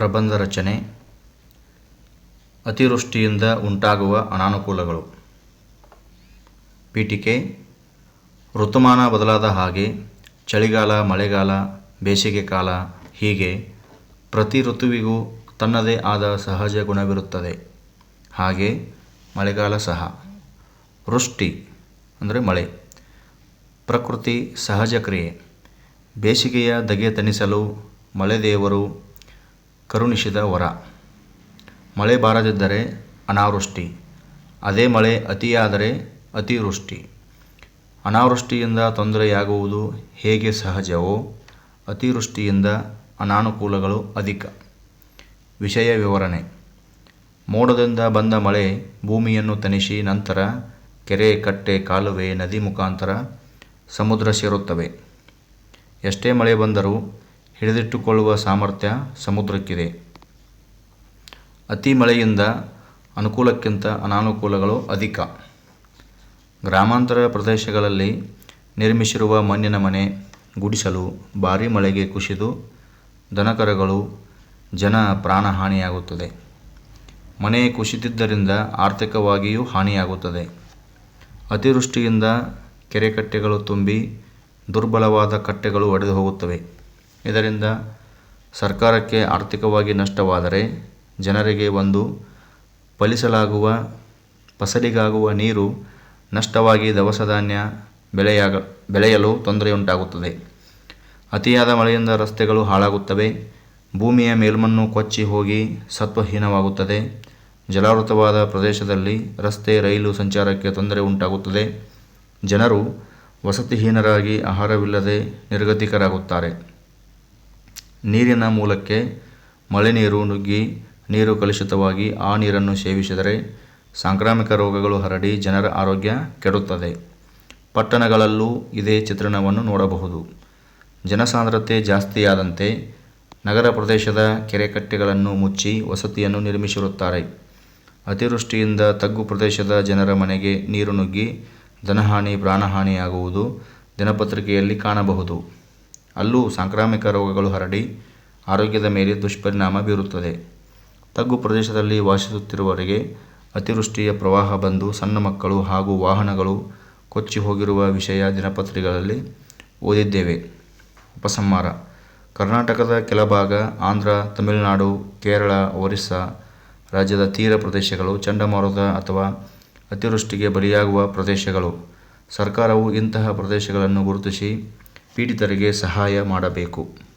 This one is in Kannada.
ಪ್ರಬಂಧ ರಚನೆ, ಅತಿವೃಷ್ಟಿಯಿಂದ ಉಂಟಾಗುವ ಅನಾನುಕೂಲಗಳು. ಪೀಠಿಕೆ, ಋತುಮಾನ ಬದಲಾದ ಹಾಗೆ ಚಳಿಗಾಲ, ಮಳೆಗಾಲ, ಬೇಸಿಗೆ ಕಾಲ ಹೀಗೆ ಪ್ರತಿ ಋತುವಿಗೂ ತನ್ನದೇ ಆದ ಸಹಜ ಗುಣವಿರುತ್ತದೆ. ಹಾಗೆ ಮಳೆಗಾಲ ಸಹ. ವೃಷ್ಟಿ ಅಂದರೆ ಮಳೆ. ಪ್ರಕೃತಿ ಸಹಜ ಕ್ರಿಯೆ. ಬೇಸಿಗೆಯ ದಗೆ ತಣಿಸಲು ಮಳೆದೇವರು ಕರುಣಿಸಿದ ವರ. ಮಳೆ ಬಾರದಿದ್ದರೆ ಅನಾವೃಷ್ಟಿ, ಅದೇ ಮಳೆ ಅತಿಯಾದರೆ ಅತಿವೃಷ್ಟಿ. ಅನಾವೃಷ್ಟಿಯಿಂದ ತೊಂದರೆಯಾಗುವುದು ಹೇಗೆ ಸಹಜವೋ, ಅತಿವೃಷ್ಟಿಯಿಂದ ಅನಾನುಕೂಲಗಳು ಅಧಿಕ. ವಿಷಯ ವಿವರಣೆ. ಮೋಡದಿಂದ ಬಂದ ಮಳೆ ಭೂಮಿಯನ್ನು ತಣಿಸಿ ನಂತರ ಕೆರೆ, ಕಟ್ಟೆ, ಕಾಲುವೆ, ನದಿ ಮುಖಾಂತರ ಸಮುದ್ರ ಸೇರುತ್ತವೆ. ಎಷ್ಟೇ ಮಳೆ ಬಂದರೂ ಹಿಡಿದಿಟ್ಟುಕೊಳ್ಳುವ ಸಾಮರ್ಥ್ಯ ಸಮುದ್ರಕ್ಕಿದೆ. ಅತಿ ಮಳೆಯಿಂದ ಅನುಕೂಲಕ್ಕಿಂತ ಅನಾನುಕೂಲಗಳು ಅಧಿಕ. ಗ್ರಾಮಾಂತರ ಪ್ರದೇಶಗಳಲ್ಲಿ ನಿರ್ಮಿಸಿರುವ ಮಣ್ಣಿನ ಮನೆ ಗುಡಿಸಲು ಭಾರೀ ಮಳೆಗೆ ಕುಸಿದು ದನಕರಗಳು ಜನ ಪ್ರಾಣಹಾನಿಯಾಗುತ್ತದೆ. ಮನೆ ಕುಸಿದಿದ್ದರಿಂದ ಆರ್ಥಿಕವಾಗಿಯೂ ಹಾನಿಯಾಗುತ್ತದೆ. ಅತಿವೃಷ್ಟಿಯಿಂದ ಕೆರೆಕಟ್ಟೆಗಳು ತುಂಬಿ ದುರ್ಬಲವಾದ ಕಟ್ಟೆಗಳು ಒಡೆದು ಹೋಗುತ್ತವೆ ಇದರಿಂದ ಸರ್ಕಾರಕ್ಕೆ ಆರ್ಥಿಕವಾಗಿ ನಷ್ಟವಾದರೆ ಜನರಿಗೆ ಒಂದು ಫಲಿಸಲಾಗುವ, ಫಸಲಿಗಾಗುವ ನೀರು ನಷ್ಟವಾಗಿ ದವಸ ಧಾನ್ಯ ಬೆಳೆಯಾಗ, ಬೆಳೆಯಲು ತೊಂದರೆಯುಂಟಾಗುತ್ತದೆ. ಅತಿಯಾದ ಮಳೆಯಿಂದ ರಸ್ತೆಗಳು ಹಾಳಾಗುತ್ತವೆ. ಭೂಮಿಯ ಮೇಲ್ಮಣ್ಣು ಕೊಚ್ಚಿ ಹೋಗಿ ಸತ್ವಹೀನವಾಗುತ್ತದೆ. ಜಲಾವೃತವಾದ ಪ್ರದೇಶದಲ್ಲಿ ರಸ್ತೆ, ರೈಲು ಸಂಚಾರಕ್ಕೆ ತೊಂದರೆ ಉಂಟಾಗುತ್ತದೆ. ಜನರು ವಸತಿಹೀನರಾಗಿ ಆಹಾರವಿಲ್ಲದೆ ನಿರ್ಗತಿಕರಾಗುತ್ತಾರೆ. ನೀರಿನ ಮೂಲಕ್ಕೆ ಮಳೆ ನೀರು ನುಗ್ಗಿ ನೀರು ಕಲುಷಿತವಾಗಿ ಆ ನೀರನ್ನು ಸೇವಿಸಿದರೆ ಸಾಂಕ್ರಾಮಿಕ ರೋಗಗಳು ಹರಡಿ ಜನರ ಆರೋಗ್ಯ ಕೆಡುತ್ತದೆ. ಪಟ್ಟಣಗಳಲ್ಲೂ ಇದೇ ಚಿತ್ರಣವನ್ನು ನೋಡಬಹುದು. ಜನಸಾಂದ್ರತೆ ಜಾಸ್ತಿಯಾದಂತೆ ನಗರ ಪ್ರದೇಶದ ಕೆರೆಕಟ್ಟೆಗಳನ್ನು ಮುಚ್ಚಿ ವಸತಿಯನ್ನು ನಿರ್ಮಿಸಿರುತ್ತಾರೆ. ಅತಿವೃಷ್ಟಿಯಿಂದ ತಗ್ಗು ಪ್ರದೇಶದ ಜನರ ಮನೆಗೆ ನೀರು ನುಗ್ಗಿ ಧನಹಾನಿ, ಪ್ರಾಣಹಾನಿಯಾಗುವುದು ದಿನಪತ್ರಿಕೆಯಲ್ಲಿ ಕಾಣಬಹುದು. ಅಲ್ಲೂ ಸಾಂಕ್ರಾಮಿಕ ರೋಗಗಳು ಹರಡಿ ಆರೋಗ್ಯದ ಮೇಲೆ ದುಷ್ಪರಿಣಾಮ ಬೀರುತ್ತದೆ. ತಗ್ಗು ಪ್ರದೇಶದಲ್ಲಿ ವಾಸಿಸುತ್ತಿರುವವರಿಗೆ ಅತಿವೃಷ್ಟಿಯ ಪ್ರವಾಹ ಬಂದು ಸಣ್ಣ ಮಕ್ಕಳು ಹಾಗೂ ವಾಹನಗಳು ಕೊಚ್ಚಿ ಹೋಗಿರುವ ವಿಷಯ ದಿನಪತ್ರಿಕೆಗಳಲ್ಲಿ ಓದಿದ್ದೇವೆ. ಉಪಸಂಹಾರ. ಕರ್ನಾಟಕದ ಕೆಲ ಭಾಗ ಆಂಧ್ರ, ತಮಿಳುನಾಡು, ಕೇರಳ, ಒರಿಸ್ಸಾ ರಾಜ್ಯದ ತೀರ ಪ್ರದೇಶಗಳು ಚಂಡಮಾರುತ ಅಥವಾ ಅತಿವೃಷ್ಟಿಗೆ ಬಲಿಯಾಗುವ ಪ್ರದೇಶಗಳು. ಸರ್ಕಾರವು ಇಂತಹ ಪ್ರದೇಶಗಳನ್ನು ಗುರುತಿಸಿ ಪೀಡಿತರಿಗೆ ಸಹಾಯ ಮಾಡಬೇಕು.